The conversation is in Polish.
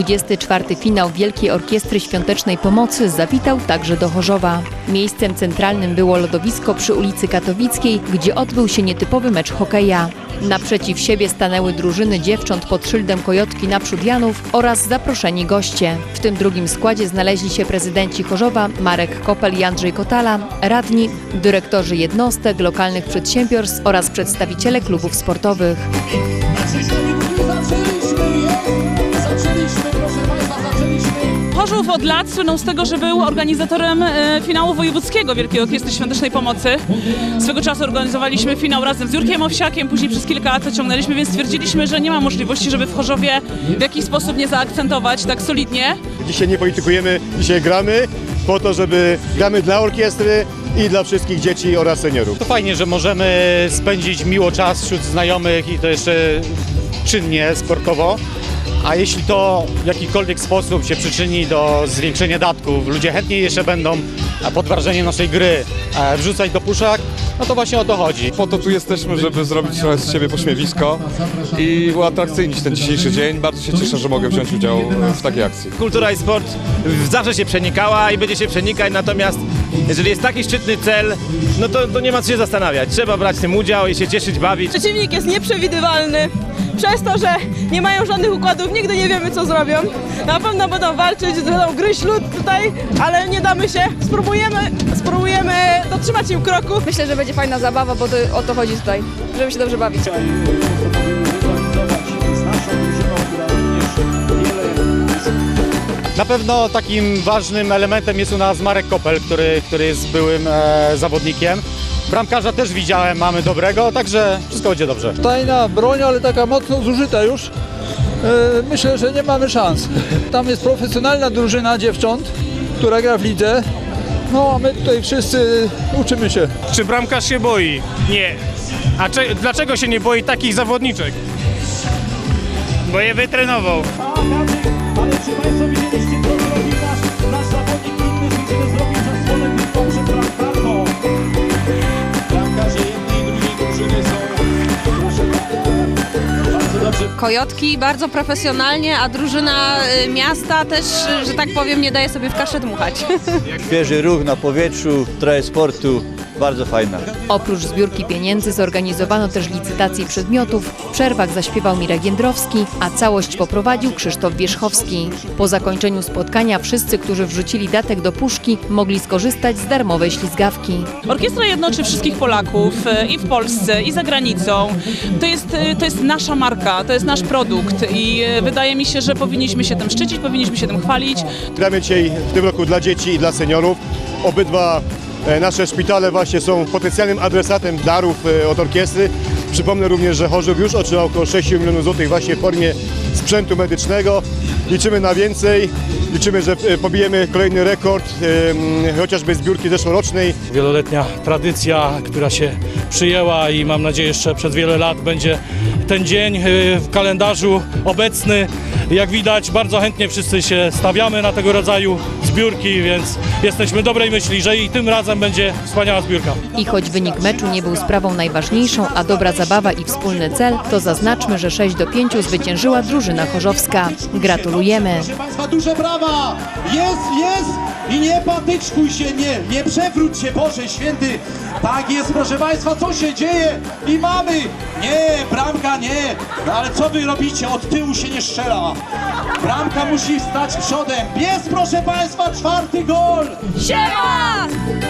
24. finał Wielkiej Orkiestry Świątecznej Pomocy zawitał także do Chorzowa. Miejscem centralnym było lodowisko przy ulicy Katowickiej, gdzie odbył się nietypowy mecz hokeja. Naprzeciw siebie stanęły drużyny dziewcząt pod szyldem Kojotki Naprzód Janów oraz zaproszeni goście. W tym drugim składzie znaleźli się prezydenci Chorzowa Marek Kopel i Andrzej Kotala, radni, dyrektorzy jednostek, lokalnych przedsiębiorstw oraz przedstawiciele klubów sportowych. Chorzów od lat słynął z tego, że był organizatorem e, finału wojewódzkiego Wielkiej Orkiestry Świątecznej Pomocy. Swego czasu organizowaliśmy finał razem z Jurkiem Owsiakiem, później przez kilka lat to ciągnęliśmy, więc stwierdziliśmy, że nie ma możliwości, żeby w Chorzowie w jakiś sposób nie zaakcentować tak solidnie. Dzisiaj nie politykujemy, dzisiaj gramy po to, żeby gramy dla orkiestry i dla wszystkich dzieci oraz seniorów. To fajnie, że możemy spędzić miło czas wśród znajomych i to jeszcze czynnie, sportowo. A jeśli to w jakikolwiek sposób się przyczyni do zwiększenia datków, ludzie chętniej jeszcze będą e, pod wrażeniem naszej gry e, wrzucać do puszek, no to właśnie o to chodzi. Po to tu jesteśmy, żeby zrobić trochę z siebie pośmiewisko i uatrakcyjnić ten dzisiejszy dzień. Bardzo się cieszę, że mogę wziąć udział w takiej akcji. kultura i sport zawsze się przenikała i będzie się przenikać, natomiast jeżeli jest taki szczytny cel, no to, to nie ma co się zastanawiać. Trzeba brać w tym udział i się cieszyć, bawić. Przeciwnik jest nieprzewidywalny. Przez to, że nie mają żadnych układów, nigdy nie wiemy co zrobią. Na pewno będą walczyć, będą gryźć lód tutaj, ale nie damy się. Spróbujemy, spróbujemy dotrzymać im kroku. Myślę, że będzie fajna zabawa, bo to, o to chodzi tutaj, żeby się dobrze bawić. Na pewno takim ważnym elementem jest u nas Marek Kopel, który, który jest byłym e, zawodnikiem. Bramkarza też widziałem, mamy dobrego, także wszystko będzie dobrze. tajna broń, ale taka mocno zużyta już. E, Myślę, że nie mamy szans. Tam jest profesjonalna drużyna dziewcząt, która gra w lidze. No a my tutaj wszyscy uczymy się. Czy bramkarz się boi? Nie. A cze- dlaczego się nie boi takich zawodniczek? Bo je wytrenował. Państwo Kojotki bardzo profesjonalnie, a drużyna y, miasta też, że tak powiem, nie daje sobie w kaszę dmuchać. Świeży ruch na powietrzu, trochę sportu, bardzo fajna. Oprócz zbiórki pieniędzy zorganizowano też licytację przedmiotów, w przerwach zaśpiewał Mirek Jędrowski, a całość poprowadził Krzysztof Wierzchowski. Po zakończeniu spotkania wszyscy, którzy wrzucili datek do puszki, mogli skorzystać z darmowej ślizgawki. Orkiestra jednoczy wszystkich Polaków e, i w Polsce, i za granicą. To jest, e, to jest nasza marka, to jest nasz produkt i e, wydaje mi się, że powinniśmy się tym szczycić, powinniśmy się tym chwalić. Gramy dzisiaj w tym roku dla dzieci i dla seniorów. Obydwa nasze szpitale właśnie są potencjalnym adresatem darów e, od orkiestry. Przypomnę również, że Chorzów już otrzymał około 6 milionów złotych właśnie w formie sprzętu medycznego. Liczymy na więcej. Liczymy, że e, pobijemy kolejny rekord, e, chociażby zbiórki zeszłorocznej. Wieloletnia tradycja, która się przyjęła i mam nadzieję jeszcze przez wiele lat będzie ten dzień w kalendarzu obecny. Jak widać bardzo chętnie wszyscy się stawiamy na tego rodzaju zbiórki, więc jesteśmy dobrej myśli, że i tym razem będzie wspaniała zbiórka. I choć wynik meczu nie był sprawą najważniejszą, a dobra zabawa i wspólny cel, to zaznaczmy, że 6 do 5 zwyciężyła drużyna chorzowska. Gratulujemy! Proszę Państwa, duże brawa! Jest, jest! I nie patyczkuj się, nie, nie przewróć się, Boże Święty! Tak jest, proszę Państwa, co się dzieje? I mamy! Nie, bramka nie! No ale co Wy robicie? Od tyłu się nie strzela! Bramka musi stać przodem! Jest, proszę Państwa, czwarty gol! Siema!